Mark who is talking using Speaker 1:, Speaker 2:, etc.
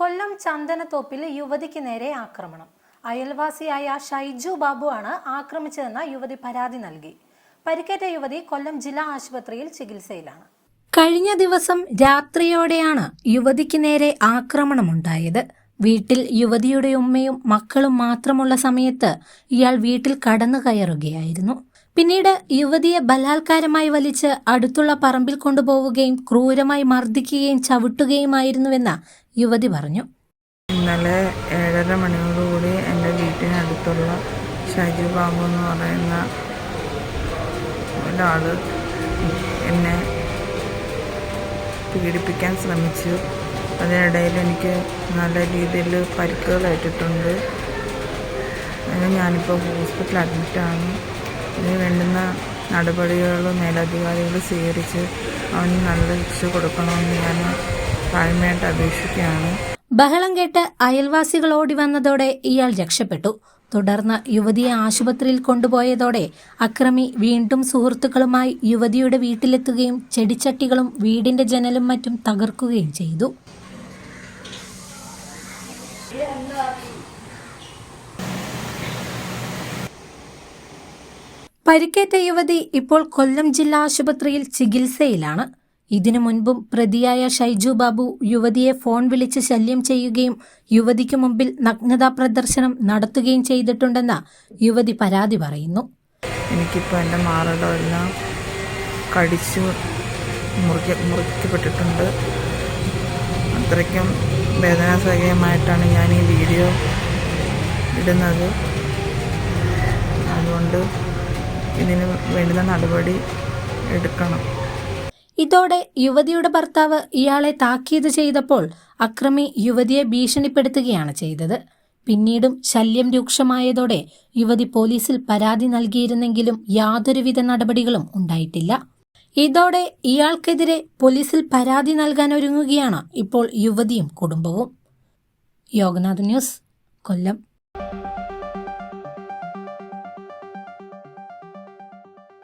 Speaker 1: കൊല്ലം ചന്ദനത്തോപ്പിൽ യുവതിക്ക് നേരെ ആക്രമണം. അയൽവാസിയായ ഷൈജു ബാബുവാണ് ആക്രമിച്ചതെന്ന യുവതി പരാതി നൽകി. പരിക്കേറ്റ യുവതി കൊല്ലം ജില്ലാ ആശുപത്രിയിൽ ചികിത്സയിലാണ്. കഴിഞ്ഞ ദിവസം രാത്രിയോടെയാണ് യുവതിക്ക് നേരെ ആക്രമണമുണ്ടായത്. വീട്ടിൽ യുവതിയുടെ ഉമ്മയും മക്കളും മാത്രമുള്ള സമയത്ത് ഇയാൾ വീട്ടിൽ കടന്നു കയറുകയായിരുന്നു. പിന്നീട് യുവതിയെ ബലാത്കാരമായി വലിച്ച് അടുത്തുള്ള പറമ്പിൽ കൊണ്ടുപോവുകയും ക്രൂരമായി മർദ്ദിക്കുകയും ചവിട്ടുകയുമായിരുന്നുവെന്ന് യുവതി പറഞ്ഞു.
Speaker 2: ഇന്നലെ ഏഴര മണിയോടുകൂടി എന്റെ വീട്ടിനടുത്തുള്ള ഷാജു ബാബു എന്ന് പറയുന്ന ഒരാൾ എന്നെ പീഡിപ്പിക്കാൻ ശ്രമിച്ചു. അതിനിടയിൽ എനിക്ക് നല്ല രീതിയിൽ അതിന് ഞാനിപ്പോൾ ഹോസ്പിറ്റലിൽ അഡ്മിറ്റാണ്. ഇതിന് വേണ്ടുന്ന നടപടികൾ മേലധികാരികൾ സ്വീകരിച്ച് അവന് നല്ല ശിക്ഷ കൊടുക്കണമെന്ന് ഞാൻ താഴ്മയായിട്ട് അപേക്ഷിക്കുകയാണ്.
Speaker 1: ബഹളം കേട്ട് അയൽവാസികൾ ഓടി വന്നതോടെ ഇയാൾ രക്ഷപ്പെട്ടു. തുടർന്ന് യുവതിയെ ആശുപത്രിയിൽ കൊണ്ടുപോയതോടെ അക്രമി വീണ്ടും സുഹൃത്തുക്കളുമായി യുവതിയുടെ വീട്ടിലെത്തുകയും ചെടിച്ചട്ടികളും വീടിന്റെ ജനലും മറ്റും തകർക്കുകയും ചെയ്തു. പരിക്കേറ്റ യുവതി ഇപ്പോൾ കൊല്ലം ജില്ലാ ആശുപത്രിയിൽ ചികിത്സയിലാണ്. ഇതിനു മുൻപും പ്രതിയായ ഷൈജു ബാബു യുവതിയെ ഫോൺ വിളിച്ച് ശല്യം ചെയ്യുകയും യുവതിക്ക് മുമ്പിൽ നഗ്നതാ പ്രദർശനം നടത്തുകയും ചെയ്തിട്ടുണ്ടെന്ന് യുവതി പരാതി പറയുന്നു.
Speaker 2: എനിക്കിപ്പോൾ എന്റെ മാറിടമെല്ലാം കടിച്ചു മുറിക്ക മുറിക്കപ്പെട്ടിട്ടുണ്ട്. അത്രയ്ക്കും വേദനാസഹകമായിട്ടാണ് ഞാൻ ഈ വീഡിയോ ഇടുന്നത്. അതുകൊണ്ട് ഇതിന് വേണ്ടുന്ന നടപടി എടുക്കണം.
Speaker 1: ഇതോടെ യുവതിയുടെ ഭർത്താവ് ഇയാളെ താക്കീത് ചെയ്തപ്പോൾ അക്രമി യുവതിയെ ഭീഷണിപ്പെടുത്തുകയാണ് ചെയ്തത്. പിന്നീടും ശല്യം രൂക്ഷമായതോടെ യുവതി പോലീസിൽ പരാതി നൽകിയിരുന്നെങ്കിലും യാതൊരുവിധ നടപടികളും ഉണ്ടായിട്ടില്ല. ഇതോടെ ഇയാൾക്കെതിരെ പോലീസിൽ പരാതി നൽകാൻ ഒരുങ്ങുകയാണ് ഇപ്പോൾ യുവതിയും കുടുംബവും. യോഗനാഥ് ന്യൂസ് കൊല്ലം.